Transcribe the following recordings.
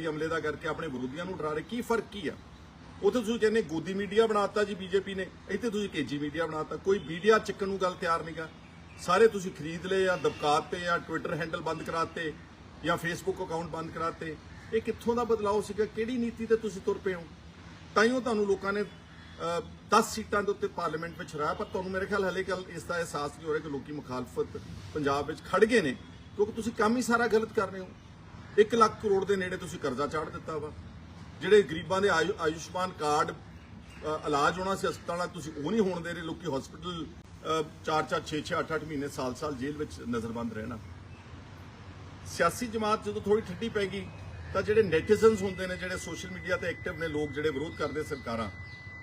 ਜਾਲੀ ਹਮਲੇ ਦਾ ਕਰਕੇ ਆਪਣੇ ਵਿਰੋਧੀਆਂ ਨੂੰ ਡਰਾ ਰਹੇ। ਕੀ ਫ਼ਰਕ ਕੀ ਆ? ਉੱਥੇ ਤੁਸੀਂ ਕਹਿੰਦੇ ਗੋਦੀ ਮੀਡੀਆ ਬਣਾਤਾ ਜੀ ਬੀਜੇਪੀ ਨੇ। ਇੱਥੇ ਤੁਸੀਂ ਕੇਜੀ ਮੀਡੀਆ ਬਣਾਤਾ। ਕੋਈ ਮੀਡੀਆ ਚੱਕਣ ਨੂੰ ਗੱਲ ਤਿਆਰ ਨਹੀਂਗਾ ਸਾਰੇ ਤੁਸੀਂ ਖਰੀਦ ਲਏ ਜਾਂ ਦਬਕਾਤੇ ਜਾਂ ਟਵਿੱਟਰ ਹੈਂਡਲ ਬੰਦ ਕਰਾਤੇ ਜਾਂ ਫੇਸਬੁੱਕ ਅਕਾਊਂਟ ਬੰਦ ਕਰਾਤੇ। ਇਹ ਕਿੱਥੋਂ ਦਾ ਬਦਲਾਅ ਸੀਗਾ? ਕਿਹੜੀ ਨੀਤੀ ਤੇ ਤੁਸੀਂ ਤੁਰ ਪਏ ਹੋ? ਤਾਈਓ ਤੁਹਾਨੂੰ ਲੋਕਾਂ ਨੇ ਅਹ, 10 ਸੀਟਾਂ ਦੇ ਉੱਤੇ ਪਾਰਲੀਮੈਂਟ ਵਿੱਚ ਹਰਾਇਆ ਪਰ ਤੁਹਾਨੂੰ ਮੇਰੇ ਖਿਆਲ ਹਲੇ ਕੱਲ ਇਸ ਦਾ ਅਹਿਸਾਸ ਨਹੀਂ ਹੋ ਰਿਹਾ ਕਿ ਲੋਕੀ ਮੁਖਾਲਫਤ ਪੰਜਾਬ ਵਿੱਚ ਖੜ ਗਏ ਨੇ। ਕਿਉਂਕਿ ਤੁਸੀਂ ਕੰਮ ਹੀ ਸਾਰਾ ਗਲਤ ਕਰ ਰਹੇ ਹੋ। 1 ਲੱਖ ਕਰੋੜ ਦੇ ਨੇੜੇ ਤੁਸੀਂ ਕਰਜ਼ਾ ਚਾੜ ਦਿੱਤਾ ਵਾ। ਜਿਹੜੇ ਗਰੀਬਾਂ ਦੇ ਆਯੁ- ਆਯੁਸ਼ਮਾਨ ਕਾਰਡ ਇਲਾਜ ਹੋਣਾ ਸੀ ਹਸਪਤਾਲਾਂ, ਤੁਸੀਂ ਉਹ ਨਹੀਂ ਹੋਣ ਦੇ ਰਹੇ, ਲੋਕੀ ਹਸਪੀਟਲ 4-4 6-6 8-8 ਮਹੀਨੇ ਸਾਲ-ਸਾਲ ਜੇਲ੍ਹ ਵਿੱਚ ਨਜ਼ਰਬੰਦ ਰਹਿਣਾ। ਸਿਆਸੀ ਜਮਾਤ ਜਦੋਂ ਥੋੜੀ ਠੱਡੀ ਪੈ ਗਈ, ਤਾਂ ਜਿਹੜੇ ਨੈਟੀਜ਼ਨਸ ਹੁੰਦੇ ਨੇ, ਜਿਹੜੇ ਸੋਸ਼ਲ ਮੀਡੀਆ ਤੇ ਐਕਟਿਵ ਨੇ ਲੋਕ ਜਿਹੜੇ ਵਿਰੋਧ ਕਰਦੇ ਸਰਕਾਰਾਂ,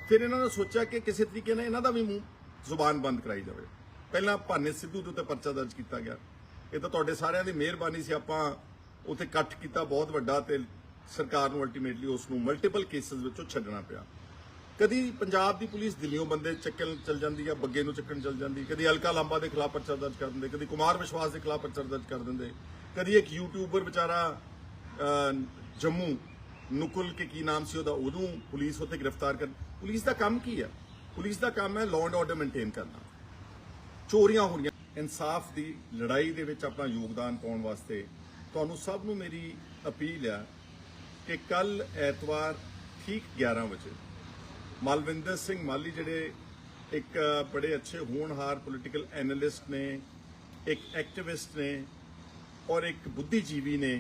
ਫਿਰ ਇਹਨਾਂ ਨੇ ਸੋਚਿਆ ਕਿ ਕਿਸੇ ਤਰੀਕੇ ਨਾਲ ਇਹਨਾਂ ਦਾ ਵੀ ਮੂੰਹ ਜ਼ੁਬਾਨ ਬੰਦ ਕਰਾਈ ਜਾਵੇ। ਪਹਿਲਾਂ ਭਾਨੇ ਸਿੱਧੂ ਦੇ ਉੱਤੇ ਪਰਚਾ ਦਰਜ ਕੀਤਾ ਗਿਆ। ਇਹ ਤਾਂ ਤੁਹਾਡੇ ਸਾਰਿਆਂ ਦੀ ਮਿਹਰਬਾਨੀ ਸੀ, ਆਪਾਂ ਉੱਥੇ ਇਕੱਠ ਕੀਤਾ ਬਹੁਤ ਵੱਡਾ ਤੇ ਸਰਕਾਰ ਨੂੰ ਅਲਟੀਮੇਟਲੀ ਉਸ ਨੂੰ ਮਲਟੀਪਲ ਕੇਸਸ ਵਿੱਚੋਂ ਛੱਡਣਾ ਪਿਆ। ਕਦੀ ਪੰਜਾਬ ਦੀ ਪੁਲਿਸ ਦਿੱਲੀੋਂ ਬੰਦੇ ਚੱਕਣ ਚੱਲ ਜਾਂਦੀ ਆ ਬੱਗੇ ਨੂੰ ਚੱਕਣ ਚੱਲ ਜਾਂਦੀ, ਕਦੀ ਅਲਕਾ ਲਾਂਬਾ ਦੇ ਖਿਲਾਫ ਪਰਚਾ ਦਰਜ ਕਰ ਦਿੰਦੇ, ਕਦੀ ਕੁਮਾਰ ਵਿਸ਼ਵਾਸ ਦੇ ਖਿਲਾਫ ਪਰਚਾ ਦਰਜ ਕਰ ਦਿੰਦੇ, ਕਦੀ ਇੱਕ ਯੂਟਿਊਬਰ ਵਿਚਾਰਾ ਜੰਮੂ ਨੁਕਲ ਕੇ ਕੀ ਨਾਮ ਸੀ ਉਹਦਾ ਉਦੋਂ ਪੁਲਿਸ ਉੱਥੇ ਗ੍ਰਿਫਤਾਰ ਕਰ, ਪੁਲਿਸ ਦਾ ਕੰਮ ਕੀ ਆ? ਪੁਲਿਸ ਦਾ ਕੰਮ ਹੈ ਲਾਅ ਐਂਡ ਆਰਡਰ ਮੇਨਟੇਨ ਕਰਨਾ। ਚੋਰੀਆਂ ਹੋ ਰਹੀਆਂ ਇਨਸਾਫ ਦੀ ਲੜਾਈ ਦੇ ਵਿੱਚ ਆਪਣਾ ਯੋਗਦਾਨ ਪਾਉਣ ਵਾਸਤੇ ਤੁਹਾਨੂੰ ਸਭ ਨੂੰ ਮੇਰੀ ਅਪੀਲ ਆ ਕਿ ਕੱਲ ਐਤਵਾਰ ਠੀਕ 11 ਵਜੇ ਮਲਵਿੰਦਰ ਸਿੰਘ ਮਾਲੀ ਜਿਹੜੇ ਇੱਕ ਬੜੇ ਅੱਛੇ ਹੋਣਹਾਰ ਪੋਲੀਟੀਕਲ ਐਨਾਲਿਸਟ ਨੇ, ਇੱਕ ਐਕਟਿਵਿਸਟ ਨੇ ਔਰ ਇੱਕ ਬੁੱਧੀਜੀਵੀ ਨੇ,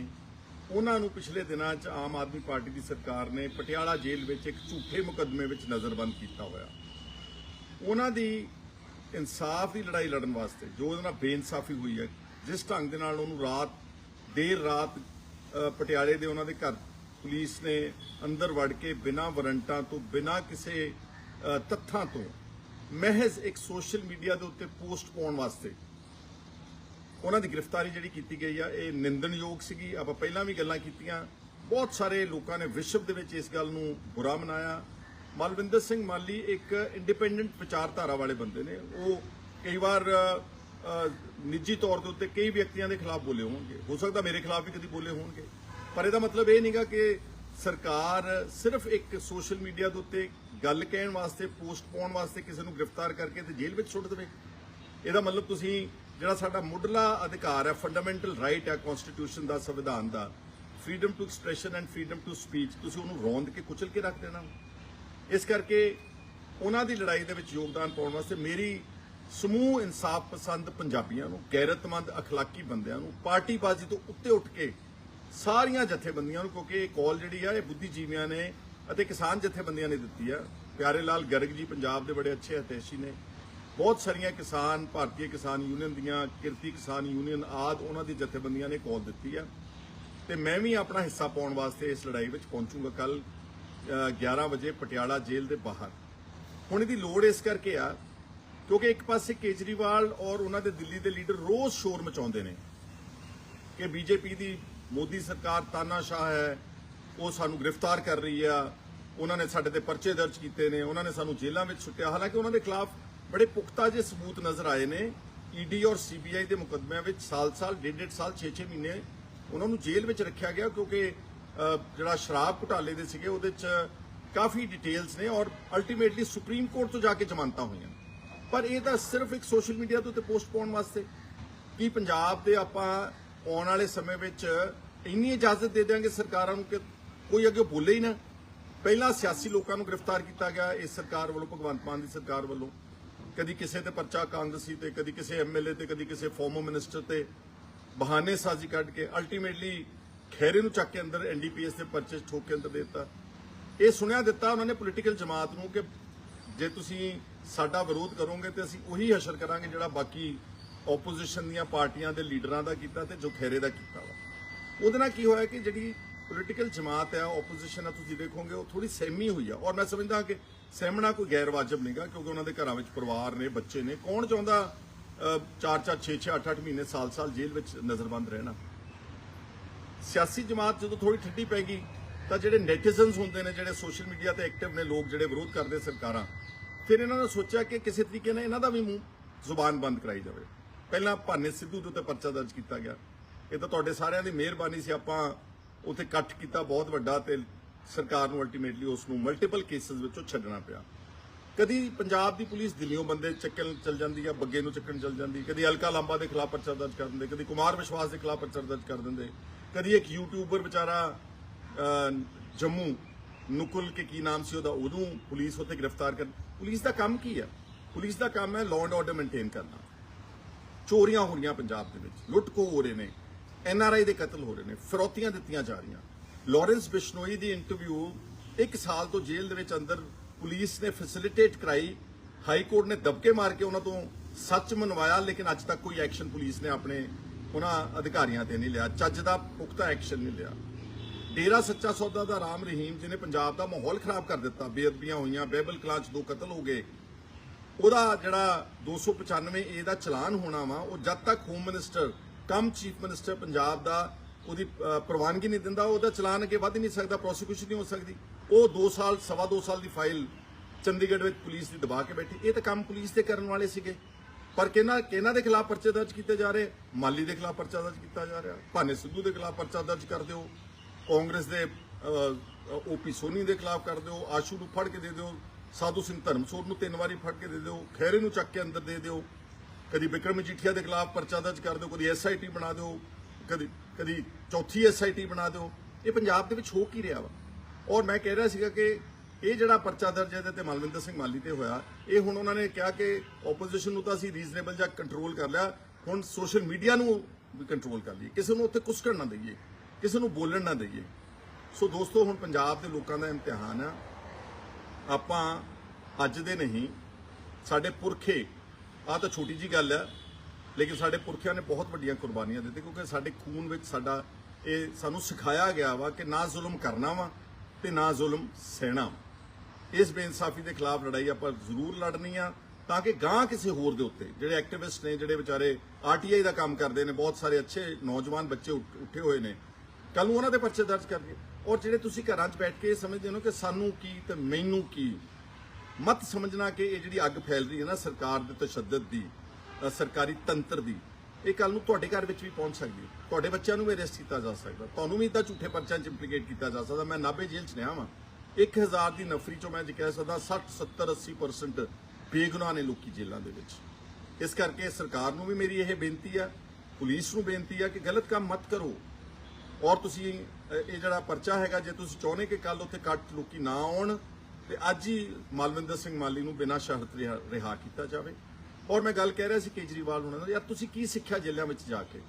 ਉਹਨਾਂ ਨੂੰ ਪਿਛਲੇ ਦਿਨਾਂ 'ਚ ਆਮ ਆਦਮੀ ਪਾਰਟੀ ਦੀ ਸਰਕਾਰ ਨੇ ਪਟਿਆਲਾ ਜੇਲ੍ਹ ਵਿੱਚ ਇੱਕ ਝੂਠੇ ਮੁਕੱਦਮੇ ਵਿੱਚ ਨਜ਼ਰਬੰਦ ਕੀਤਾ ਹੋਇਆ। ਉਹਨਾਂ ਦੀ ਇਨਸਾਫ ਦੀ ਲੜਾਈ ਲੜਨ ਵਾਸਤੇ ਜੋ ਉਹਦੇ ਨਾਲ ਬੇਇਨਸਾਫੀ ਹੋਈ ਹੈ, ਜਿਸ ਢੰਗ ਦੇ ਨਾਲ ਉਹਨੂੰ ਰਾਤ ਦੇਰ ਰਾਤ ਪਟਿਆਲੇ ਦੇ ਉਹਨਾਂ ਦੇ ਘਰ ਪੁਲਿਸ ਨੇ ਅੰਦਰ ਵੜ ਕੇ ਬਿਨਾਂ ਵਾਰੰਟਾਂ ਤੋਂ, ਬਿਨਾਂ ਕਿਸੇ ਤੱਥਾਂ ਤੋਂ ਮਹਿਜ਼ ਇੱਕ ਸੋਸ਼ਲ ਮੀਡੀਆ ਦੇ ਉੱਤੇ ਪੋਸਟ ਪਾਉਣ ਵਾਸਤੇ ਉਹਨਾਂ ਦੀ ਗ੍ਰਿਫਤਾਰੀ ਜਿਹੜੀ ਕੀਤੀ ਗਈ ਆ, ਇਹ ਨਿੰਦਣਯੋਗ ਸੀਗੀ। ਆਪਾਂ ਪਹਿਲਾਂ ਵੀ ਗੱਲਾਂ ਕੀਤੀਆਂ। ਬਹੁਤ ਸਾਰੇ ਲੋਕਾਂ ਨੇ ਵਿਸ਼ਵ ਦੇ ਵਿੱਚ ਇਸ ਗੱਲ ਨੂੰ ਬੁਰਾ ਮਨਾਇਆ। ਮਲਵਿੰਦਰ ਸਿੰਘ ਮਾਲੀ ਇੱਕ ਇੰਡੀਪੈਂਡੈਂਟ ਵਿਚਾਰਧਾਰਾ ਵਾਲੇ ਬੰਦੇ ਨੇ। ਉਹ ਕਈ ਵਾਰ ਨਿੱਜੀ ਤੌਰ ਦੇ ਉੱਤੇ ਕਈ ਵਿਅਕਤੀਆਂ ਦੇ ਖਿਲਾਫ ਬੋਲੇ ਹੋਣਗੇ। ਹੋ ਸਕਦਾ ਮੇਰੇ ਖਿਲਾਫ ਵੀ ਕਦੀ ਬੋਲੇ ਹੋਣਗੇ। ਪਰ ਇਹਦਾ ਮਤਲਬ ਇਹ ਨਹੀਂਗਾ ਕਿ ਸਰਕਾਰ ਸਿਰਫ ਇੱਕ ਸੋਸ਼ਲ ਮੀਡੀਆ ਦੇ ਉੱਤੇ ਗੱਲ ਕਹਿਣ ਵਾਸਤੇ, ਪੋਸਟ ਪਾਉਣ ਵਾਸਤੇ ਕਿਸੇ ਨੂੰ ਗ੍ਰਿਫਤਾਰ ਕਰਕੇ ਤੇ ਜੇਲ੍ਹ ਵਿੱਚ ਸੁੱਟ ਦੇਵੇ। ਇਹਦਾ ਮਤਲਬ ਤੁਸੀਂ, ਜਿਹੜਾ ਸਾਡਾ ਮੁੱਢਲਾ ਅਧਿਕਾਰ ਹੈ ਫੰਡਾਮੈਂਟਲ ਰਾਈਟ ਹੈ ਕਨਸਟੀਟਿਊਸ਼ਨ ਦਾ, ਸੰਵਿਧਾਨ ਦਾ freedom to expression and freedom to speech ਤੁਸੀਂ ਉਹਨੂੰ ਰੌਂਦ ਕੇ ਕੁਚਲ ਕੇ ਰੱਖ ਦੇਣਾ। ਇਸ ਕਰਕੇ ਉਹਨਾਂ ਦੀ ਲੜਾਈ ਦੇ ਵਿੱਚ ਯੋਗਦਾਨ ਪਾਉਣ ਵਾਸਤੇ ਮੇਰੀ ਸਮੂਹ ਇਨਸਾਫ ਪਸੰਦ ਪੰਜਾਬੀਆਂ ਨੂੰ, ਗੈਰਤਮੰਦ, ਅਖਲਾਕੀ ਬੰਦਿਆਂ ਨੂੰ, ਪਾਰਟੀਬਾਜ਼ੀ ਤੋਂ ਉੱਤੇ ਉੱਠ ਕੇ ਸਾਰੀਆਂ ਜਥੇਬੰਦੀਆਂ ਨੂੰ, ਕਿਉਂਕਿ ਇਹ ਕਾਲ ਜਿਹੜੀ ਆ, ਇਹ ਬੁੱਧੀਜੀਵੀਆਂ ਨੇ ਅਤੇ ਕਿਸਾਨ ਜਥੇਬੰਦੀਆਂ ਨੇ ਦਿੱਤੀ ਆ। ਪਿਆਰੇ ਲਾਲ ਗਰਗ ਜੀ ਪੰਜਾਬ ਦੇ ਬੜੇ ਅੱਛੇ ਹਿਤੈਸ਼ੀ ਨੇ। ਬਹੁਤ ਸਾਰੀਆਂ ਕਿਸਾਨ, ਭਾਰਤੀ ਕਿਸਾਨ ਯੂਨੀਅਨ ਦੀਆਂ, ਕਿਰਤੀ ਕਿਸਾਨ ਯੂਨੀਅਨ ਆਦ ਉਹਨਾਂ ਦੀ ਜਥੇਬੰਦੀਆਂ ਨੇ ਕਾਲ ਦਿੱਤੀ ਆ। ਤੇ ਮੈਂ ਵੀ ਆਪਣਾ ਹਿੱਸਾ ਪਾਉਣ ਵਾਸਤੇ ਇਸ ਲੜਾਈ ਵਿੱਚ ਪਹੁੰਚੂਗਾ ਕੱਲ 11 ਵਜੇ ਪਟਿਆਲਾ ਜੇਲ੍ਹ ਦੇ ਬਾਹਰ। ਹੁਣ ਇਹਦੀ ਲੋੜ ਇਸ ਕਰਕੇ ਆ ਕਿਉਂਕਿ ਇੱਕ ਪਾਸੇ ਕੇਜਰੀਵਾਲ ਔਰ ਉਹਨਾਂ ਦੇ ਦਿੱਲੀ ਦੇ ਲੀਡਰ ਰੋਜ਼ ਸ਼ੋਰ ਮਚਾਉਂਦੇ ਨੇ ਕਿ ਬੀਜੇਪੀ ਦੀ ਮੋਦੀ ਸਰਕਾਰ ਤਾਨਾਸ਼ਾਹ ਹੈ, ਉਹ ਸਾਨੂੰ ਗ੍ਰਿਫਤਾਰ ਕਰ ਰਹੀ ਆ, ਉਹਨਾਂ ਨੇ ਸਾਡੇ ਤੇ ਪਰਚੇ ਦਰਜ ਕੀਤੇ ਨੇ, ਉਹਨਾਂ ਨੇ ਸਾਨੂੰ ਜੇਲ੍ਹਾਂ ਵਿੱਚ ਸੁੱਟਿਆ। ਹਾਲਾਂਕਿ ਉਹਨਾਂ ਦੇ ਖਿਲਾਫ ਬੜੇ ਪੁਖਤਾ ਜਿਹੇ ਸਬੂਤ ਨਜ਼ਰ ਆਏ ਨੇ। ਈਡੀ ਔਰ ਸੀਬੀਆਈ ਦੇ ਮੁਕੱਦਮਿਆਂ ਵਿੱਚ ਸਾਲ-ਸਾਲ, ਡੇਢ-ਡੇਢ ਸਾਲ 6-6 ਮਹੀਨੇ ਉਹਨਾਂ ਨੂੰ ਜੇਲ੍ਹ ਵਿੱਚ ਰੱਖਿਆ ਗਿਆ ਕਿਉਂਕਿ ਜਿਹੜਾ ਸ਼ਰਾਬ ਘੁਟਾਲੇ ਦੇ ਸੀਗੇ, ਉਹਦੇ 'ਚ ਕਾਫੀ ਡਿਟੇਲਸ ਨੇ ਔਰ ਅਲਟੀਮੇਟਲੀ ਸੁਪਰੀਮ ਕੋਰਟ ਤੋਂ ਜਾ ਕੇ ਜ਼ਮਾਨਤਾਂ ਹੋਈਆਂ ਪਰ ਇਹ ਤਾਂ ਸਿਰਫ ਇੱਕ ਸੋਸ਼ਲ ਮੀਡੀਆ ਦੇ ਉੱਤੇ ਪੋਸਟ ਪਾਉਣ ਵਾਸਤੇ ਕੀ ਪੰਜਾਬ ਦੇ ਆਪਾਂ ਆਉਣ ਵਾਲੇ ਸਮੇਂ ਵਿੱਚ ਇੰਨੀ ਇਜਾਜ਼ਤ ਦੇ ਦਿਆਂਗੇ ਸਰਕਾਰਾਂ ਨੂੰ ਕਿ ਕੋਈ ਅੱਗੇ ਬੋਲੇ ਹੀ ਨਾ। ਪਹਿਲਾਂ ਸਿਆਸੀ ਲੋਕਾਂ ਨੂੰ ਗ੍ਰਿਫਤਾਰ ਕੀਤਾ ਗਿਆ ਇਸ ਸਰਕਾਰ ਵੱਲੋਂ, ਭਗਵੰਤ ਮਾਨ ਦੀ ਸਰਕਾਰ ਵੱਲੋਂ। ਕਦੀ ਕਿਸੇ ਤੇ ਪਰਚਾ ਕਾਂਗਰਸੀ ਤੇ, ਕਦੀ ਕਿਸੇ ਐਮਐਲਏ ਤੇ, ਕਦੀ ਕਿਸੇ ਫਾਰਮਰ ਮਿਨਿਸਟਰ ਤੇ ਬਹਾਨੇ ਸਾਜ਼ੀ ਕੱਢ ਕੇ ਅਲਟੀਮੇਟਲੀ ਖੈਰੇ ਨੂੰ ਚੱਕ ਕੇ ਅੰਦਰ ਐਨਡੀਪੀਐਸ ਦੇ ਪਰਚੇ 'ਚ ਠੋਕ ਕੇ ਅੰਦਰ ਦੇ ਦਿੱਤਾ। ਇਹ ਸੁਣਿਆ ਦਿੱਤਾ ਉਹਨਾਂ ਨੇ ਪੋਲੀਟੀਕਲ ਜਮਾਤ ਨੂੰ ਕਿ ਜੇ ਤੁਸੀਂ ਸਾਡਾ ਵਿਰੋਧ ਕਰੋਗੇ ਤੇ ਅਸੀਂ ਉਹੀ ਅਸ਼ਰ ਕਰਾਂਗੇ ਜਿਹੜਾ ਬਾਕੀ ਆਪੋਜੀਸ਼ਨ ਦੀਆਂ ਪਾਰਟੀਆਂ ਦੇ ਲੀਡਰਾਂ ਦਾ ਕੀਤਾ ਤੇ ਜੋ ਦਾ ਕੀਤਾ ਵਾ। ਉਹਦੇ ਨਾਲ ਕੀ ਹੋਇਆ ਕਿ ਜਿਹੜੀ ਪੋਲੀਟੀਕਲ ਜਮਾਤ ਹੈ ਆਪੋਜੀਸ਼ਨ ਆ ਤੁਸੀਂ ਦੇਖੋਗੇ, ਉਹ ਥੋੜੀ ਸਹਿਮੀ ਹੋਈ ਆ। ਔਰ ਮੈਂ ਸਮਝਦਾ ਕਿ ਸਹਿਮਣਾ ਕੋਈ ਗੈਰ ਵਾਜਬ ਨਹੀਂਗਾ, ਕਿਉਂਕਿ ਉਹਨਾਂ ਦੇ ਘਰਾਂ ਵਿੱਚ ਪਰਿਵਾਰ ਨੇ, ਬੱਚੇ ਨੇ। ਕੌਣ ਚਾਹੁੰਦਾ 4-4 6-6 8-8 ਮਹੀਨੇ ਸਾਲ-ਸਾਲ ਜੇਲ੍ਹ ਵਿੱਚ ਨਜ਼ਰਬੰਦ ਰਹਿਣਾ? ਸਿਆਸੀ ਜਮਾਤ ਜਦੋਂ ਥੋੜੀ ਠੱਡੀ ਪੈ ਗਈ, ਤਾਂ ਜਿਹੜੇ ਨੈਟੀਜ਼ਨਸ ਹੁੰਦੇ ਨੇ, ਜਿਹੜੇ ਸੋਸ਼ਲ ਮੀਡੀਆ ਤੇ ਐਕਟਿਵ ਨੇ, ਲੋਕ ਜਿਹੜੇ ਵਿਰੋਧ ਕਰਦੇ ਸਰਕਾਰਾਂ ਫਿਰ ਇਹਨਾਂ ਨੇ ਸੋਚਿਆ ਕਿ ਕਿਸੇ ਤਰੀਕੇ ਨਾਲ ਇਹਨਾਂ ਦਾ ਵੀ ਮੂੰਹ ਜ਼ੁਬਾਨ ਬੰਦ ਕਰਾਈ ਜਾਵੇ। ਪਹਿਲਾਂ ਭਾਨੇ ਸਿੱਧੂ ਦੇ ਉੱਤੇ ਪਰਚਾ ਦਰਜ ਕੀਤਾ ਗਿਆ। ਇਹ ਤਾਂ ਤੁਹਾਡੇ ਸਾਰਿਆਂ ਦੀ ਮਿਹਰਬਾਨੀ ਸੀ, ਆਪਾਂ ਉੱਥੇ ਇਕੱਠ ਕੀਤਾ ਬਹੁਤ ਵੱਡਾ ਤੇ ਸਰਕਾਰ ਨੂੰ ਅਲਟੀਮੇਟਲੀ ਉਸ ਨੂੰ ਮਲਟੀਪਲ ਕੇਸਸ ਵਿੱਚੋਂ ਛੱਡਣਾ ਪਿਆ। ਕਦੀ ਪੰਜਾਬ ਦੀ ਪੁਲਿਸ ਦਿੱਲੀੋਂ ਬੰਦੇ ਚੱਕਣ ਚੱਲ ਜਾਂਦੀ ਆ ਬੱਗੇ ਨੂੰ ਚੱਕਣ ਚੱਲ ਜਾਂਦੀ, ਕਦੀ ਅਲਕਾ ਲਾਂਬਾ ਦੇ ਖਿਲਾਫ ਪਰਚਾ ਦਰਜ ਕਰ ਦਿੰਦੇ, ਕਦੀ ਕੁਮਾਰ ਵਿਸ਼ਵਾਸ ਦੇ ਖਿਲਾਫ ਪਰਚਾ ਦਰਜ ਕਰ ਦਿੰਦੇ, ਕਦੀ ਇੱਕ ਯੂਟਿਊਬਰ ਵਿਚਾਰਾ ਜੰਮੂ ਨੁਕੁਲ ਕੇ ਕੀ ਨਾਮ ਸੀ ਉਹਦਾ ਉਦੋਂ ਪੁਲਿਸ ਉੱਥੇ ਗ੍ਰਿਫਤਾਰ ਕਰ ਪੁਲਿਸ ਦਾ ਕੰਮ ਕੀ ਆ? ਪੁਲਿਸ ਦਾ ਕੰਮ ਹੈ ਲਾਅ ਐਂਡ ਆਰਡਰ ਮੇਨਟੇਨ ਕਰਨਾ। ਚੋਰੀਆਂ ਹੋ ਰਹੀਆਂ ਪੰਜਾਬ ਦੇ ਵਿੱਚ ਲੁੱਟ ਖੋਹ ਹੋ ਰਹੇ ਨੇ ਐਨ ਆਰ ਆਈ ਦੇ ਕਤਲ ਹੋ ਰਹੇ ਨੇ, ਫਰੋਤੀਆਂ ਦਿੱਤੀਆਂ ਜਾ ਰਹੀਆਂ। ਲਾਰੈਂਸ ਬਿਸ਼ਨੋਈ ਦੀ ਇੰਟਰਵਿਊ ਇੱਕ ਸਾਲ ਤੋਂ ਜੇਲ੍ਹ ਦੇ ਵਿੱਚ ਅੰਦਰ ਪੁਲਿਸ ਨੇ ਫੈਸਿਲਿਟੇਟ ਕਰਾਈ। ਹਾਈ ਕੋਰਟ ਨੇ ਦਬਕੇ ਮਾਰ ਕੇ ਉਹਨਾਂ ਤੋਂ ਸੱਚ ਮਨਵਾਇਆ, ਲੇਕਿਨ ਅੱਜ ਤੱਕ ਕੋਈ ਐਕਸ਼ਨ ਪੁਲਿਸ ਨੇ ਆਪਣੇ ਉਹਨਾਂ ਅਧਿਕਾਰੀਆਂ ਤੇ ਨਹੀਂ ਲਿਆ। ਚੱਜ ਦਾ ਪੁਖਤਾ ਐਕਸ਼ਨ ਨਹੀਂ ਲਿਆ। ਡੇਰਾ ਸੱਚਾ ਸੌਦਾ ਦਾ ਰਾਮ ਰਹੀਮ, ਜਿਹਨੇ ਪੰਜਾਬ ਦਾ ਮਾਹੌਲ ਖਰਾਬ ਕਰ ਦਿੱਤਾ, ਬੇਅਦਬੀਆਂ ਹੋਈਆਂ ਬੈਬਲ ਕਲਾਂ 'ਚ ਦੋ ਕਤਲ ਹੋ ਗਏ। ਉਹਦਾ ਜਿਹੜਾ 295 ਏ ਦਾ ਚਲਾਨ ਹੋਣਾ ਵਾ, ਉਹ ਜਦ ਤੱਕ home minister cum chief minister Punjab ਦਾ ਉਹਦੀ ਪ੍ਰਵਾਨਗੀ ਨਹੀਂ ਦਿੰਦਾ, ਉਹਦਾ ਚਲਾਨ ਅੱਗੇ ਵੱਧ ਨਹੀਂ ਸਕਦਾ ਪ੍ਰੋਸੀਕਿਊਸ਼ਨ ਨਹੀਂ ਹੋ ਸਕਦੀ। ਉਹ 2 ਸਾਲ, ਸਵਾ 2 ਸਾਲ ਦੀ ਫਾਈਲ ਚੰਡੀਗੜ੍ਹ ਵਿੱਚ ਪੁਲਿਸ ਦੀ ਦਬਾ ਕੇ ਬੈਠੀ। ਇਹ ਤਾਂ ਕੰਮ ਪੁਲਿਸ ਦੇ ਕਰਨ ਵਾਲੇ ਸੀਗੇ। ਪਰ ਕਿਹਨਾਂ ਕਿਹਨਾਂ ਦੇ ਖਿਲਾਫ ਪਰਚੇ ਦਰਜ ਕੀਤੇ ਜਾ ਰਹੇ? ਮਾਲੀ ਦੇ ਖਿਲਾਫ ਪਰਚਾ ਦਰਜ ਕੀਤਾ ਜਾ ਰਿਹਾ। ਭਾਨੇ ਸਿੱਧੂ ਦੇ ਖਿਲਾਫ ਪਰਚਾ ਦਰਜ ਕਰ ਦਿਓ। ਕਾਂਗਰਸ ਦੇ ਓਪੀ ਸੋਨੀ ਦੇ ਖਿਲਾਫ ਕਰ ਦਿਓ, ਆਸ਼ੂ ਨੂੰ ਫੜ ਕੇ ਦੇ ਦਿਓ, ਸਾਧੂ ਸਿੰਘ ਧਰਮਸੋਰ ਨੂੰ ਤਿੰਨ ਵਾਰੀ ਫੜ ਕੇ ਦੇ ਦਿਓ ਖੈਰੇ ਨੂੰ ਚੱਕ ਕੇ ਅੰਦਰ ਦੇ ਦਿਓ, ਕਦੀ ਵਿਕਰਮ ਮਜੀਠੀਆ ਦੇ ਖਿਲਾਫ ਪਰਚਾ ਦਰਜ ਕਰ ਦਿਓ, ਕਦੀ ਐਸਆਈਟੀ ਬਣਾ ਦਿਓ, ਕਦੀ ਕਦੀ ਚੌਥੀ ਐਸਆਈਟੀ ਬਣਾ ਦਿਓ, ਇਹ ਪੰਜਾਬ ਦੇ ਵਿੱਚ ਹੋ ਕੀ ਰਿਹਾ ਵਾ? ਔਰ ਮੈਂ ਕਹਿ ਰਿਹਾ ਸੀਗਾ ਕਿ ਇਹ ਜਿਹੜਾ ਪਰਚਾ ਦਰਜ ਹੈ ਇਹਦੇ ਤੇ ਮਲਵਿੰਦਰ ਸਿੰਘ ਮਾਲੀ ਤੇ ਹੋਇਆ, ਇਹ ਹੁਣ ਉਹਨਾਂ ਨੇ ਕਿਹਾ ਕਿ ਆਪੋਜੀਸ਼ਨ ਨੂੰ ਤਾਂ ਅਸੀਂ ਰੀਜ਼ਨੇਬਲ ਜਾਂ ਕੰਟਰੋਲ ਕਰ ਲਿਆ, ਹੁਣ ਸੋਸ਼ਲ ਮੀਡੀਆ ਨੂੰ ਵੀ ਕੰਟਰੋਲ ਕਰ ਲਈਏ, ਕਿਸੇ ਨੂੰ ਉੱਥੇ ਕੁਸਕਣ ਨਾ ਦਈਏ। ਕਿਸੇ ਨੂੰ ਬੋਲਣ ਨਾ ਦਈਏ ਸੋ ਦੋਸਤੋ, ਹੁਣ ਪੰਜਾਬ ਦੇ ਲੋਕਾਂ ਦਾ ਇਮਤਿਹਾਨ ਆ ਆਪਾਂ ਅੱਜ ਦੇ ਨਹੀਂ, ਸਾਡੇ ਪੁਰਖੇ ਆ ਤਾਂ ਛੋਟੀ ਜੀ ਗੱਲ ਆ, ਲੇਕਿਨ ਸਾਡੇ ਪੁਰਖਿਆਂ ਨੇ ਬਹੁਤ ਵੱਡੀਆਂ ਕੁਰਬਾਨੀਆਂ ਦਿੱਤੀਆਂ, ਕਿਉਂਕਿ ਸਾਡੇ ਖੂਨ ਵਿੱਚ ਸਾਡਾ ਇਹ ਸਾਨੂੰ ਸਿਖਾਇਆ ਗਿਆ ਵਾ ਕਿ ਨਾ ਜ਼ੁਲਮ ਕਰਨਾ ਵਾ ਤੇ ਨਾ ਜ਼ੁਲਮ ਸਹਿਣਾ ਵਾ। ਇਸ ਬੇਇਨਸਾਫੀ ਦੇ ਖਿਲਾਫ ਲੜਾਈ ਆਪਾਂ ਜ਼ਰੂਰ ਲੜਨੀ ਆ, ਤਾਂ ਕਿ ਗਾਂ ਕਿਸੇ ਹੋਰ ਦੇ ਉੱਤੇ, ਜਿਹੜੇ ਐਕਟਿਵਿਸਟ ਨੇ, ਜਿਹੜੇ ਵਿਚਾਰੇ ਆਰਟੀਆਈ ਦਾ ਕੰਮ ਕਰਦੇ ਨੇ, ਬਹੁਤ ਸਾਰੇ ਅੱਛੇ ਨੌਜਵਾਨ ਬੱਚੇ ਉੱਠ- ਉੱਠੇ ਹੋਏ ਨੇ ਕੱਲ ਨੂੰ ਉਹਨਾਂ ਦੇ ਪਰਚੇ ਦਰਜ ਕਰਨਗੇ। ਔਰ ਜਿਹੜੇ ਤੁਸੀਂ ਘਰਾਂ 'ਚ ਬੈਠ ਕੇ ਇਹ ਸਮਝਦੇ ਹੋ ਕਿ ਸਾਨੂੰ ਕੀ ਤੇ ਮੈਨੂੰ ਕੀ, ਮਤ ਸਮਝਣਾ ਕਿ ਇਹ ਜਿਹੜੀ ਅੱਗ ਫੈਲ ਰਹੀ ਹੈ ਨਾ ਸਰਕਾਰ ਦੇ ਤਸ਼ੱਦਦ ਦੀ ਸਰਕਾਰੀ ਤੰਤਰ ਦੀ, ਇਹ ਕੱਲ ਨੂੰ ਤੁਹਾਡੇ ਘਰ ਵਿੱਚ ਵੀ ਪਹੁੰਚ ਸਕਦੀ ਹੈ। ਤੁਹਾਡੇ ਬੱਚਿਆਂ ਨੂੰ ਵੀ ਅਰੈਸਟ ਕੀਤਾ ਜਾ ਸਕਦਾ ਤੁਹਾਨੂੰ ਵੀ ਤਾਂ ਝੂਠੇ ਪਰਚਿਆਂ 'ਚ ਇੰਪਲੀਕੇਟ ਕੀਤਾ ਜਾ ਸਕਦਾ। ਮੈਂ ਨਾਭੇ ਜੇਲ੍ਹ 'ਚ ਰਿਹਾ ਵਾਂ। 1000 ਦੀ ਨਫਰੀ 'ਚੋਂ ਮੈਂ ਜੇ ਕਹਿ ਸਕਦਾ 60 70 80% ਬੇਗੁਨਾਹ ਨੇ ਲੋਕੀ ਜੇਲ੍ਹਾਂ ਦੇ ਵਿੱਚ। ਇਸ ਕਰਕੇ ਸਰਕਾਰ ਨੂੰ ਵੀ ਮੇਰੀ ਇਹ ਬੇਨਤੀ ਆ ਪੁਲਿਸ ਨੂੰ ਬੇਨਤੀ ਆ ਕਿ ਗਲਤ ਕੰਮ ਮਤ ਕਰੋ। ਔਰ ਤੁਸੀਂ ਇਹ ਜਿਹੜਾ ਪਰਚਾ ਹੈਗਾ, ਜੇ ਤੁਸੀਂ ਚਾਹੁੰਦੇ ਕਿ ਕੱਲ ਉੱਥੇ ਕੱਟ ਲੋਕੀ ਨਾ ਆਉਣ, ਤੇ ਅੱਜ ਹੀ ਮਾਲਵਿੰਦਰ ਸਿੰਘ ਮਾਲੀ ਨੂੰ ਬਿਨਾਂ ਸ਼ਰਤ ਰਿਹਾ ਰਿਹਾ ਕੀਤਾ ਜਾਵੇ। ਔਰ ਮੈਂ ਗੱਲ ਕਹਿ ਰਿਹਾ ਸੀ ਕੇਜਰੀਵਾਲ ਉਹਨਾਂ ਨਾਲ, ਯਾਰ ਤੁਸੀਂ ਕੀ ਸਿੱਖਿਆ ਜੇਲ੍ਹਾਂ ਵਿੱਚ ਜਾ ਕੇ?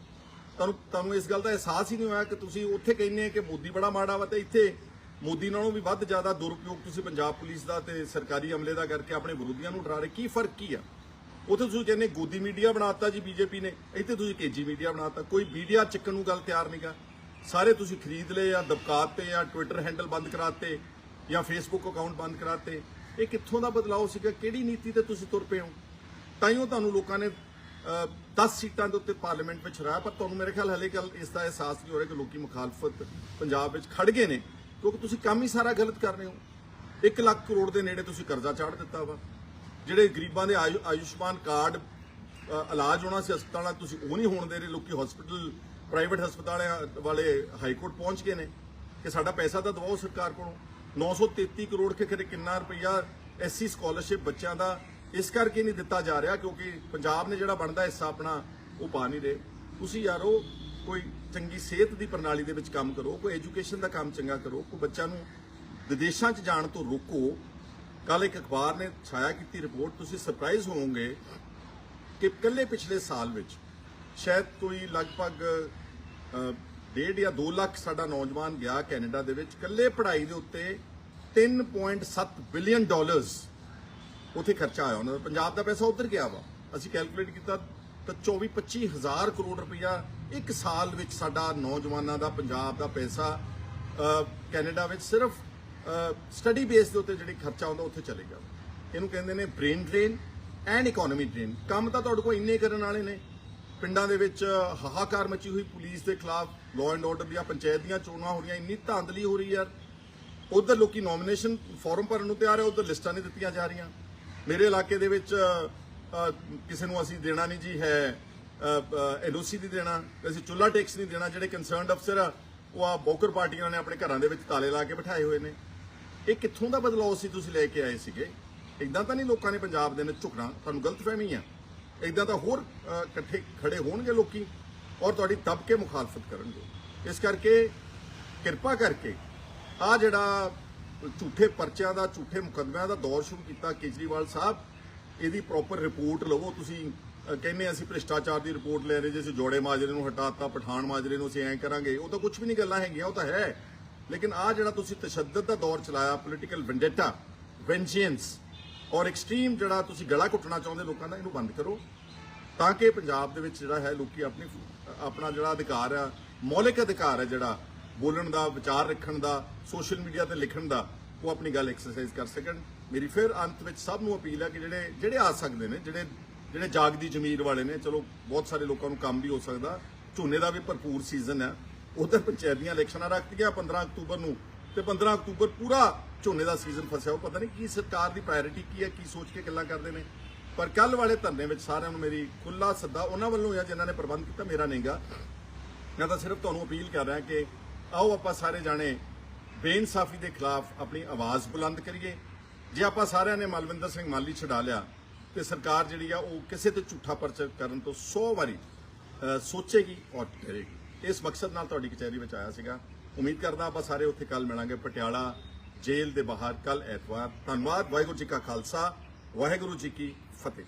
ਤੁਹਾਨੂੰ ਤੁਹਾਨੂੰ ਇਸ ਗੱਲ ਦਾ ਅਹਿਸਾਸ ਹੀ ਨਹੀਂ ਹੋਇਆ ਕਿ ਤੁਸੀਂ ਉੱਥੇ ਕਹਿੰਦੇ ਕਿ ਮੋਦੀ ਬੜਾ ਮਾੜਾ ਵਾ ਤੇ ਇੱਥੇ ਮੋਦੀ ਨਾਲੋਂ ਵੀ ਵੱਧ ਜ਼ਿਆਦਾ ਦੁਰਉਪਯੋਗ ਤੁਸੀਂ ਪੰਜਾਬ ਪੁਲਿਸ ਦਾ ਤੇ ਸਰਕਾਰੀ ਅਮਲੇ ਦਾ ਕਰਕੇ ਆਪਣੇ ਵਿਰੋਧੀਆਂ ਨੂੰ ਡਰਾ ਰਹੇ? ਕੀ ਫ਼ਰਕ ਕੀ ਆ? ਉੱਥੇ ਤੁਸੀਂ ਕਹਿੰਦੇ ਗੋਦੀ ਮੀਡੀਆ ਬਣਾਤਾ ਜੀ ਬੀਜੇਪੀ ਨੇ, ਇੱਥੇ ਤੁਸੀਂ ਕੇਜੀ ਮੀਡੀਆ ਬਣਾਤਾ, ਕੋਈ ਮੀਡੀਆ ਚੱਕਣ ਨੂੰ ਗੱਲ ਤਿਆਰ ਨਹੀਂਗਾ ਸਾਰੇ ਤੁਸੀਂ ਖਰੀਦ ਲਏ ਜਾਂ ਦਬਕਾਤੇ ਜਾਂ ਟਵਿੱਟਰ ਹੈਂਡਲ ਬੰਦ ਕਰਾਤੇ ਜਾਂ ਫੇਸਬੁੱਕ ਅਕਾਊਂਟ ਬੰਦ ਕਰਾਤੇ। ਇਹ ਕਿੱਥੋਂ ਦਾ ਬਦਲਾਅ ਸੀਗਾ? ਕਿਹੜੀ ਨੀਤੀ ਤੇ ਤੁਸੀਂ ਤੁਰ ਪਏ ਹੋ? ਤਾਈਓ ਤੁਹਾਨੂੰ ਲੋਕਾਂ ਨੇ 10 ਸੀਟਾਂ ਦੇ ਉੱਤੇ ਪਾਰਲੀਮੈਂਟ ਵਿੱਚ ਹਰਾਇਆ ਪਰ ਤੁਹਾਨੂੰ ਮੇਰੇ ਖਿਆਲ ਹਲੇ ਗੱਲ ਇਸ ਦਾ ਅਹਿਸਾਸ ਨਹੀਂ ਹੋ ਰਿਹਾ ਕਿ ਲੋਕੀ ਮੁਖਾਲਫਤ ਪੰਜਾਬ ਵਿੱਚ ਖੜ ਗਏ ਨੇ। ਕਿਉਂਕਿ ਤੁਸੀਂ ਕੰਮ ਹੀ ਸਾਰਾ ਗਲਤ ਕਰ ਰਹੇ ਹੋ। 1 ਲੱਖ ਕਰੋੜ ਦੇ ਨੇੜੇ ਤੁਸੀਂ ਕਰਜ਼ਾ ਚਾੜ ਦਿੱਤਾ ਵਾ। ਜਿਹੜੇ ਗਰੀਬਾਂ ਦੇ ਆਯੁ- ਆਯੁਸ਼ਮਾਨ ਕਾਰਡ ਇਲਾਜ ਹੋਣਾ ਸੀ ਹਸਪਤਾਲਾਂ, ਤੁਸੀਂ ਉਹ ਨਹੀਂ ਹੋਣ ਦੇ ਰਹੇ। ਲੋਕੀ ਹਸਪੀਟਲ ਪ੍ਰਾਈਵੇਟ ਹਸਪਤਾਲਾਂ ਵਾਲੇ ਹਾਈ ਕੋਰਟ ਪਹੁੰਚ ਗਏ ਨੇ ਕਿ ਸਾਡਾ ਪੈਸਾ ਤਾਂ ਦਵਾਓ ਸਰਕਾਰ ਕੋਲੋਂ। 933 ਕਰੋੜ ਕੇ ਖਰੇ ਕਿੰਨਾ ਰੁਪਈਆ ਐਸਸੀ ਸਕਾਲਰਸ਼ਿਪ ਬੱਚਿਆਂ ਦਾ ਇਸ ਕਰਕੇ ਨਹੀਂ ਦਿੱਤਾ ਜਾ ਰਿਹਾ ਕਿਉਂਕਿ ਪੰਜਾਬ ਨੇ ਜਿਹੜਾ ਬਣਦਾ ਹਿੱਸਾ ਆਪਣਾ ਉਹ ਪਾ ਨਹੀਂ ਰਹੇ। ਤੁਸੀਂ ਯਾਰੋ ਕੋਈ ਚੰਗੀ ਸਿਹਤ ਦੀ ਪ੍ਰਣਾਲੀ ਦੇ ਵਿੱਚ ਕੰਮ ਕਰੋ, ਕੋਈ ਐਜੂਕੇਸ਼ਨ ਦਾ ਕੰਮ ਚੰਗਾ ਕਰੋ, ਕੋਈ ਬੱਚਿਆਂ ਨੂੰ ਵਿਦੇਸ਼ਾਂ 'ਚ ਜਾਣ ਤੋਂ ਰੋਕੋ। ਕੱਲ ਇੱਕ ਅਖਬਾਰ ਨੇ ਛਾਇਆ ਕੀਤੀ ਰਿਪੋਰਟ, ਤੁਸੀਂ ਸਰਪ੍ਰਾਈਜ਼ ਹੋਵੋਗੇ ਕਿ ਇਕੱਲੇ ਪਿਛਲੇ ਸਾਲ ਵਿੱਚ ਸ਼ਾਇਦ ਕੋਈ ਲਗਭਗ ਡੇਢ ਜਾਂ 2 ਲੱਖ ਸਾਡਾ ਨੌਜਵਾਨ ਗਿਆ ਕੈਨੇਡਾ ਦੇ ਵਿੱਚ, ਇਕੱਲੇ ਪੜ੍ਹਾਈ ਦੇ ਉੱਤੇ 3.7 ਬਿਲੀਅਨ ਡਾਲਰਸ ਉੱਥੇ ਖਰਚਾ ਆਇਆ। ਉਹਨਾਂ ਦਾ ਪੰਜਾਬ ਦਾ ਪੈਸਾ ਉੱਧਰ ਗਿਆ ਵਾ। ਅਸੀਂ ਕੈਲਕੂਲੇਟ ਕੀਤਾ ਤਾਂ 24 25 ਹਜ਼ਾਰ ਕਰੋੜ ਰੁਪਈਆ ਇੱਕ ਸਾਲ ਵਿੱਚ ਸਾਡਾ ਨੌਜਵਾਨਾਂ ਦਾ, ਪੰਜਾਬ ਦਾ ਪੈਸਾ ਕੈਨੇਡਾ ਵਿੱਚ ਸਿਰਫ ਸਟੱਡੀ ਬੇਸ ਦੇ ਉੱਤੇ ਜਿਹੜੀ ਖਰਚਾ ਹੁੰਦਾ ਉੱਥੇ ਚਲੇਗਾ ਇਹਨੂੰ ਕਹਿੰਦੇ ਨੇ brain drain and economy drain. ਕੰਮ ਤਾਂ ਤੁਹਾਡੇ ਕੋਲ ਇੰਨੇ ਕਰਨ ਵਾਲੇ ਨੇ। ਪਿੰਡਾਂ ਦੇ ਵਿੱਚ ਹਾਹਾਕਾਰ ਮਚੀ ਹੋਈ ਪੁਲਿਸ ਦੇ ਖਿਲਾਫ ਲਾਅ ਐਂਡ ਆਰਡਰ ਦੀਆਂ ਪੰਚਾਇਤ ਦੀਆਂ ਚੋਣਾਂ ਹੋ ਰਹੀਆਂ, ਇੰਨੀ ਧਾਂਦਲੀ ਹੋ ਰਹੀ ਯਾਰ ਉਧਰ ਲੋਕੀ ਨੋਮੀਨੇਸ਼ਨ ਫਾਰਮ ਭਰਨ ਨੂੰ ਤਿਆਰ ਹੈ, ਉਧਰ ਲਿਸਟਾਂ ਨਹੀਂ ਦਿੱਤੀਆਂ ਜਾ ਰਹੀਆਂ। ਮੇਰੇ ਇਲਾਕੇ ਦੇ ਵਿੱਚ ਕਿਸੇ ਨੂੰ ਅਸੀਂ ਦੇਣਾ ਨਹੀਂ ਜੀ, ਹੈ ਐਨਓਸੀ ਨਹੀਂ ਦੇਣਾ, ਅਸੀਂ ਚੁੱਲਾ ਟੈਕਸ ਨਹੀਂ ਦੇਣਾ, ਜਿਹੜੇ ਕੰਸਰਨਡ ਅਫਸਰ ਆ, ਉਹ ਆ ਬੋਕਰ ਪਾਰਟੀਆਂ ਨੇ ਆਪਣੇ ਘਰਾਂ ਦੇ ਵਿੱਚ ਤਾਲੇ ਲਾ ਕੇ ਬਿਠਾਏ ਹੋਏ ਨੇ। ਇਹ ਕਿੱਥੋਂ ਦਾ ਬਦਲਾਅ ਸੀ ਤੁਸੀਂ ਲੈ ਕੇ ਆਏ ਸੀਗੇ? ਇਦਾਂ ਤਾਂ ਨਹੀਂ ਲੋਕਾਂ ਨੇ ਪੰਜਾਬ ਦੇ ਵਿੱਚ ਝੁਕਣਾ, ਤੁਹਾਨੂੰ ਗਲਤਫਹਿਮੀ ਆ। ਇਦਾਂ ਤਾਂ ਹੋਰ ਇਕੱਠੇ ਖੜੇ ਹੋਣਗੇ ਲੋਕੀ ਔਰ ਤੁਹਾਡੀ ਦਬ ਕੇ ਮੁਖਾਲਫਤ ਕਰਨਗੇ। ਇਸ ਕਰਕੇ ਕਿਰਪਾ ਕਰਕੇ ਆ ਜਿਹੜਾ ਝੂਠੇ ਪਰਚਿਆਂ ਦਾ, ਝੂਠੇ ਮੁਕੱਦਮਿਆਂ ਦਾ ਦੌਰ ਸ਼ੁਰੂ ਕੀਤਾ ਕੇਜਰੀਵਾਲ ਸਾਹਿਬ, ਇਹਦੀ ਪ੍ਰੋਪਰ ਰਿਪੋਰਟ ਲਵੋ। ਤੁਸੀਂ ਕਹਿੰਦੇ ਅਸੀਂ ਭ੍ਰਿਸ਼ਟਾਚਾਰ ਦੀ ਰਿਪੋਰਟ ਲੈ ਰਹੇ ਜੇ, ਅਸੀਂ ਜੋੜੇ ਮਾਜਰੇ ਨੂੰ ਹਟਾਤਾ, ਪਠਾਨ ਮਾਜਰੇ ਨੂੰ ਅਸੀਂ ਐਂ ਕਰਾਂਗੇ। ਉਹ ਤਾਂ ਕੁਝ ਵੀ ਨਹੀਂ ਗੱਲਾਂ ਹੈਗੀਆਂ, ਉਹ ਤਾਂ ਹੈ। ਲੇਕਿਨ ਆ ਜਿਹੜਾ ਤੁਸੀਂ ਤਸ਼ੱਦਦ ਦਾ ਦੌਰ ਚਲਾਇਆ ਪੋਲੀਟੀਕਲ ਵੈਂਡੇਟਾ ਵੈਂਜੀਅੰਸ ਔਰ ਐਕਸਟ੍ਰੀਮ ਜਿਹੜਾ ਤੁਸੀਂ ਗਲਾ ਘੁੱਟਣਾ ਚਾਹੁੰਦੇ ਲੋਕਾਂ ਦਾ, ਇਹਨੂੰ ਬੰਦ ਕਰੋ। ਤਾਂ ਕਿ ਪੰਜਾਬ ਦੇ ਵਿੱਚ ਜਿਹੜਾ ਹੈ, ਲੋਕੀ ਆਪਣੀ ਆਪਣਾ ਜਿਹੜਾ ਅਧਿਕਾਰ ਆ, ਮੌਲਿਕ ਅਧਿਕਾਰ ਹੈ ਜਿਹੜਾ, ਬੋਲਣ ਦਾ, ਵਿਚਾਰ ਰੱਖਣ ਦਾ, ਸੋਸ਼ਲ ਮੀਡੀਆ ਤੇ ਲਿਖਣ ਦਾ, ਉਹ ਆਪਣੀ ਗੱਲ ਐਕਸਰਸਾਈਜ਼ ਕਰ ਸਕਣ। ਮੇਰੀ ਫਿਰ ਅੰਤ ਵਿੱਚ ਸਭ ਨੂੰ ਅਪੀਲ ਹੈ ਕਿ ਜਿਹੜੇ ਜਿਹੜੇ ਆ ਸਕਦੇ ਨੇ, ਜਿਹੜੇ ਜਿਹੜੇ ਜਾਗਦੀ ਜ਼ਮੀਰ ਵਾਲੇ ਨੇ, ਚਲੋ ਬਹੁਤ ਸਾਰੇ ਲੋਕਾਂ ਨੂੰ ਕੰਮ ਵੀ ਹੋ ਸਕਦਾ, ਝੋਨੇ ਦਾ ਵੀ ਭਰਪੂਰ ਸੀਜ਼ਨ ਹੈ ਉਧਰ ਪੰਚਾਇਤ ਦੀਆਂ ਇਲੈਕਸ਼ਨਾਂ ਰੱਖਤੀਆਂ 15 ਅਕਤੂਬਰ ਨੂੰ, ਤੇ 15 ਅਕਤੂਬਰ ਪੂਰਾ ਝੋਨੇ ਦਾ ਸੀਜ਼ਨ ਫਸਿਆ ਉਹ ਪਤਾ ਨਹੀਂ ਕੀ ਸਰਕਾਰ ਦੀ ਪ੍ਰਾਇੋਰਟੀ ਕੀ ਹੈ, ਕੀ ਸੋਚ ਕੇ ਗੱਲਾਂ ਕਰਦੇ ਨੇ। ਪਰ ਕੱਲ ਵਾਲੇ ਧਰਨੇ ਵਿੱਚ ਸਾਰਿਆਂ ਨੂੰ ਮੇਰੀ ਖੁੱਲਾ ਸੱਦਾ, ਉਹਨਾਂ ਵੱਲੋਂ ਆ ਜਿਨ੍ਹਾਂ ਨੇ ਪ੍ਰਬੰਧ ਕੀਤਾ, ਮੇਰਾ ਨਹੀਂਗਾ ਮੈਂ ਤਾਂ ਸਿਰਫ ਤੁਹਾਨੂੰ ਅਪੀਲ ਕਰ ਰਿਹਾ ਕਿ ਆਓ ਆਪਾਂ ਸਾਰੇ ਜਾਣੇ ਬੇਇਨਸਾਫੀ ਦੇ ਖਿਲਾਫ ਆਪਣੀ ਆਵਾਜ਼ ਬੁਲੰਦ ਕਰੀਏ। ਜੇ ਆਪਾਂ ਸਾਰਿਆਂ ਨੇ ਮਲਵਿੰਦਰ ਸਿੰਘ ਮਾਲੀ ਛਡਾ ਲਿਆ ਤੇ ਸਰਕਾਰ ਜਿਹੜੀ ਆ ਉਹ ਕਿਸੇ ਤੇ ਝੂਠਾ ਪਰਚਾ ਕਰਨ ਤੋਂ 100 ਵਾਰੀ ਸੋਚੇਗੀ ਔਰ ਕਰੇਗੀ ਇਸ ਮਕਸਦ ਨਾਲ ਤੁਹਾਡੀ ਕਚਹਿਰੀ ਵਿੱਚ ਆਇਆ ਸੀਗਾ। ਉਮੀਦ ਕਰਦਾ ਆਪਾਂ ਸਾਰੇ ਉੱਥੇ ਕੱਲ ਮਿਲਾਂਗੇ। ਪਟਿਆਲਾ ਜੇਲ੍ਹ ਦੇ ਬਾਹਰ ਕੱਲ ਐਤਵਾਰ। ਧੰਨਵਾਦ। ਵਾਹਿਗੁਰੂ ਜੀ ਕਾ ਖਾਲਸਾ। ਵਾਹਿਗੁਰੂ ਜੀ ਕੀ ਫਤਿਹ।